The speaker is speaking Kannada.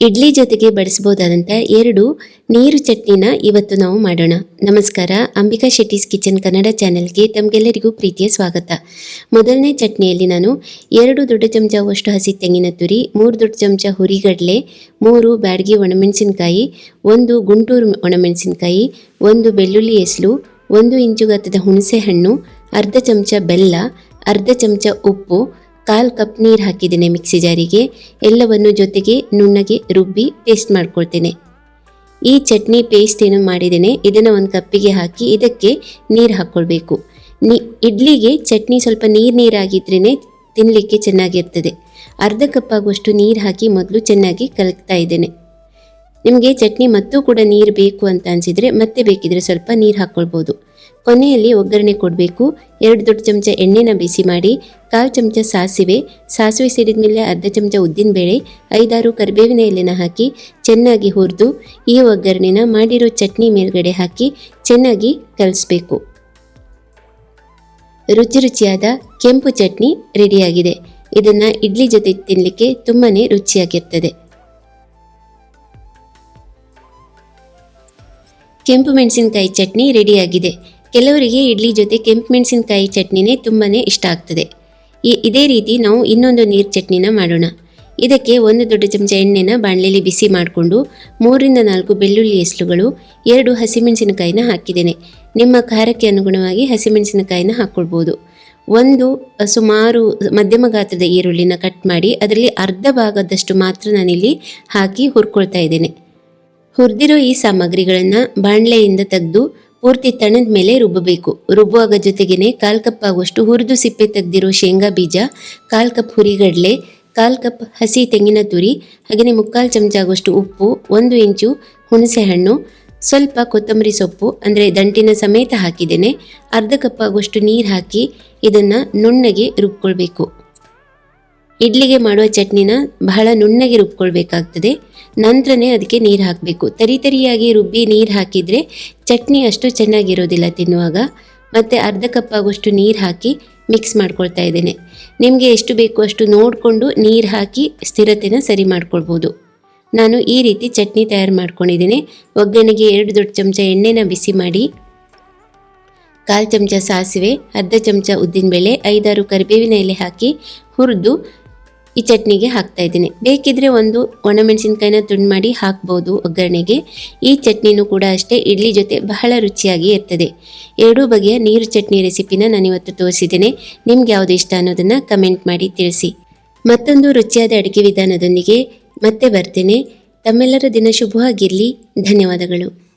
ಇಡ್ಲಿ ಜೊತೆಗೆ ಬಡಿಸಬಹುದಾದಂಥ ಎರಡು ನೀರು ಚಟ್ನಿನ ಇವತ್ತು ನಾವು ಮಾಡೋಣ. ನಮಸ್ಕಾರ, ಅಂಬಿಕಾ ಶೆಟ್ಟಿಸ್ ಕಿಚನ್ ಕನ್ನಡ ಚಾನೆಲ್ಗೆ ತಮಗೆಲ್ಲರಿಗೂ ಪ್ರೀತಿಯ ಸ್ವಾಗತ. ಮೊದಲನೇ ಚಟ್ನಿಯಲ್ಲಿ ನಾನು ಎರಡು ದೊಡ್ಡ ಚಮಚವಷ್ಟು ಹಸಿ ತೆಂಗಿನ ತುರಿ, ಮೂರು ದೊಡ್ಡ ಚಮಚ ಹುರಿಗಡಲೆ, ಮೂರು ಬ್ಯಾಡಗಿ ಒಣಮೆಣಸಿನಕಾಯಿ, ಒಂದು ಗುಂಟೂರು ಒಣಮೆಣಸಿನಕಾಯಿ, ಒಂದು ಬೆಳ್ಳುಳ್ಳಿ ಎಸಲು ಒಂದು ಇಂಚು ಗಾತ್ರದ ಹುಣಸೆ ಹಣ್ಣು ಅರ್ಧ ಚಮಚ ಬೆಲ್ಲ, ಅರ್ಧ ಚಮಚ ಉಪ್ಪು ಕಾಲು ಕಪ್ ನೀರು ಹಾಕಿದ್ದೇನೆ ಮಿಕ್ಸಿ ಜಾರಿಗೆ. ಎಲ್ಲವನ್ನು ಜೊತೆಗೆ ನುಣ್ಣಗೆ ರುಬ್ಬಿ ಪೇಸ್ಟ್ ಮಾಡ್ಕೊಳ್ತೇನೆ. ಈ ಚಟ್ನಿ ಪೇಸ್ಟ್ ಏನು ಮಾಡಿದ್ದೇನೆ, ಇದನ್ನು ಒಂದು ಕಪ್ಪಿಗೆ ಹಾಕಿ ಇದಕ್ಕೆ ನೀರು ಹಾಕ್ಕೊಳ್ಬೇಕು ನೀ, ಇಡ್ಲಿಗೆ ಚಟ್ನಿ ಸ್ವಲ್ಪ ನೀರು ನೀರಾಗಿದ್ರೇ ತಿನ್ನಲಿಕ್ಕೆ ಚೆನ್ನಾಗಿರ್ತದೆ. ಅರ್ಧ ಕಪ್ ಆಗುವಷ್ಟು ನೀರು ಹಾಕಿ ಮೊದಲು ಚೆನ್ನಾಗಿ ಕಲಕ್ತಾ ಇದ್ದೇನೆ. ನಿಮಗೆ ಚಟ್ನಿ ಮತ್ತೂ ಕೂಡ ನೀರು ಬೇಕು ಅಂತ ಅನಿಸಿದರೆ ಮತ್ತೆ ಬೇಕಿದ್ರೆ ಸ್ವಲ್ಪ ನೀರು ಹಾಕ್ಕೊಳ್ಬೋದು ಕೊನೆಯಲ್ಲಿ ಒಗ್ಗರಣೆ ಕೊಡಬೇಕು. ಎರಡು ದೊಡ್ಡ ಚಮಚ ಎಣ್ಣೆನ ಬಿಸಿ ಮಾಡಿ, ಕಾಲು ಚಮಚ ಸಾಸಿವೆ ಸಾಸಿವೆ ಸಿಡಿದ ಮೇಲೆ ಅರ್ಧ ಚಮಚ ಉದ್ದಿನಬೇಳೆ, ಐದಾರು ಕರಿಬೇವಿನ ಎಲೆನ ಹಾಕಿ ಚೆನ್ನಾಗಿ ಹುರಿದು, ಈ ಒಗ್ಗರಣೆನ ಮಾಡಿರೋ ಚಟ್ನಿ ಮೇಲ್ಗಡೆ ಹಾಕಿ ಚೆನ್ನಾಗಿ ಕಲಿಸ್ಬೇಕು. ರುಚಿ ರುಚಿಯಾದ ಕೆಂಪು ಚಟ್ನಿ ರೆಡಿಯಾಗಿದೆ. ಇದನ್ನು ಇಡ್ಲಿ ಜೊತೆ ತಿನ್ನಲಿಕ್ಕೆ ತುಂಬಾ ರುಚಿಯಾಗಿರ್ತದೆ. ಕೆಂಪು ಮೆಣಸಿನಕಾಯಿ ಚಟ್ನಿ ರೆಡಿಯಾಗಿದೆ. ಕೆಲವರಿಗೆ ಇಡ್ಲಿ ಜೊತೆ ಕೆಂಪು ಮೆಣಸಿನಕಾಯಿ ಚಟ್ನಿನೇ ತುಂಬಾ ಇಷ್ಟ ಆಗ್ತದೆ. ಇದೇ ರೀತಿ ನಾವು ಇನ್ನೊಂದು ನೀರು ಚಟ್ನಿನ ಮಾಡೋಣ. ಇದಕ್ಕೆ ಒಂದು ದೊಡ್ಡ ಚಮಚ ಎಣ್ಣೆನ ಬಾಣಲೆಯಲ್ಲಿ ಬಿಸಿ ಮಾಡಿಕೊಂಡು ಮೂರಿಂದ ನಾಲ್ಕು ಬೆಳ್ಳುಳ್ಳಿ ಎಸ್ಲುಗಳು ಎರಡು ಹಸಿಮೆಣಸಿನಕಾಯಿನ ಹಾಕಿದ್ದೇನೆ. ನಿಮ್ಮ ಖಾರಕ್ಕೆ ಅನುಗುಣವಾಗಿ ಹಸಿಮೆಣಸಿನಕಾಯಿನ ಹಾಕ್ಕೊಳ್ಬೋದು ಒಂದು ಸುಮಾರು ಮಧ್ಯಮ ಗಾತ್ರದ ಈರುಳ್ಳಿನ ಕಟ್ ಮಾಡಿ ಅದರಲ್ಲಿ ಅರ್ಧ ಭಾಗದಷ್ಟು ಮಾತ್ರ ನಾನಿಲ್ಲಿ ಹಾಕಿ ಹುರ್ಕೊಳ್ತಾ ಇದ್ದೇನೆ. ಹುರಿದಿರೋ ಈ ಸಾಮಗ್ರಿಗಳನ್ನು ಬಾಣಲೆಯಿಂದ ತೆಗೆದು ಪೂರ್ತಿ ತಣದ ಮೇಲೆ ರುಬ್ಬಬೇಕು. ರುಬ್ಬುವಾಗ ಜೊತೆಗೇನೆ ಕಾಲು ಕಪ್ ಆಗುವಷ್ಟು ಹುರಿದು ಸಿಪ್ಪೆ ತೆಗೆದಿರೋ ಶೇಂಗಾ ಬೀಜ, ಕಾಲು ಕಪ್ ಹುರಿಗಡಲೆ, ಕಾಲು ಕಪ್ ಹಸಿ ತೆಂಗಿನ ತುರಿ ಹಾಗೆಯೇ ಮುಕ್ಕಾಲು ಚಮಚ ಆಗುವಷ್ಟು ಉಪ್ಪು, ಒಂದು ಇಂಚು ಹುಣಸೆ ಹಣ್ಣು ಸ್ವಲ್ಪ ಕೊತ್ತಂಬರಿ ಸೊಪ್ಪು, ಅಂದರೆ ದಂಟಿನ ಸಮೇತ ಹಾಕಿದ್ದೇನೆ. ಅರ್ಧ ಕಪ್ ಆಗುವಷ್ಟು ನೀರು ಹಾಕಿ ಇದನ್ನು ನುಣ್ಣಗೆ ರುಬ್ಕೊಳ್ಬೇಕು. ಇಡ್ಲಿಗೆ ಮಾಡುವ ಚಟ್ನಿನ ಬಹಳ ನುಣ್ಣಗೆ ರುಬ್ಕೊಳ್ಬೇಕಾಗ್ತದೆ. ನಂತರನೇ ಅದಕ್ಕೆ ನೀರು ಹಾಕಬೇಕು. ತರಿ ತರಿಯಾಗಿ ರುಬ್ಬಿ ನೀರು ಹಾಕಿದರೆ ಚಟ್ನಿ ಅಷ್ಟು ಚೆನ್ನಾಗಿರೋದಿಲ್ಲ ತಿನ್ನುವಾಗ. ಮತ್ತು ಅರ್ಧ ಕಪ್ ಆಗುವಷ್ಟು ನೀರು ಹಾಕಿ ಮಿಕ್ಸ್ ಮಾಡ್ಕೊಳ್ತಾ ಇದ್ದೇನೆ. ನಿಮಗೆ ಎಷ್ಟು ಬೇಕು ಅಷ್ಟು ನೋಡಿಕೊಂಡು ನೀರು ಹಾಕಿ ಸ್ಥಿರತೆನ ಸರಿ ಮಾಡ್ಕೊಳ್ಬೋದು. ನಾನು ಈ ರೀತಿ ಚಟ್ನಿ ತಯಾರು ಮಾಡ್ಕೊಂಡಿದ್ದೀನಿ. ಒಗ್ಗರಣೆಗೆ ಎರಡು ದೊಡ್ಡ ಚಮಚ ಎಣ್ಣೆನ ಬಿಸಿ ಮಾಡಿ, ಕಾಲು ಚಮಚ ಸಾಸಿವೆ, ಅರ್ಧ ಚಮಚ ಉದ್ದಿನಬೇಳೆ, ಐದಾರು ಕರಿಬೇವಿನ ಎಲೆ ಹಾಕಿ ಹುರಿದು ಈ ಚಟ್ನಿಗೆ ಹಾಕ್ತಾ ಇದ್ದೀನಿ. ಬೇಕಿದ್ರೆ ಒಂದು ಒಣಮೆಣಸಿನ್ಕಾಯಿನ ತುಂಡು ಮಾಡಿ ಹಾಕ್ಬೋದು ಒಗ್ಗರಣೆಗೆ. ಈ ಚಟ್ನಿನೂ ಕೂಡ ಅಷ್ಟೇ, ಇಡ್ಲಿ ಜೊತೆ ಬಹಳ ರುಚಿಯಾಗಿ ಇರ್ತದೆ. ಎರಡೂ ಬಗೆಯ ನೀರು ಚಟ್ನಿ ರೆಸಿಪಿನ ನಾನಿವತ್ತು ತೋರಿಸಿದ್ದೇನೆ. ನಿಮ್ಗೆ ಯಾವುದು ಇಷ್ಟ ಅನ್ನೋದನ್ನು ಕಮೆಂಟ್ ಮಾಡಿ ತಿಳಿಸಿ. ಮತ್ತೊಂದು ರುಚಿಯಾದ ಅಡುಗೆ ವಿಧಾನದೊಂದಿಗೆ ಮತ್ತೆ ಬರ್ತೇನೆ. ತಮ್ಮೆಲ್ಲರ ದಿನ ಶುಭವಾಗಿರಲಿ. ಧನ್ಯವಾದಗಳು.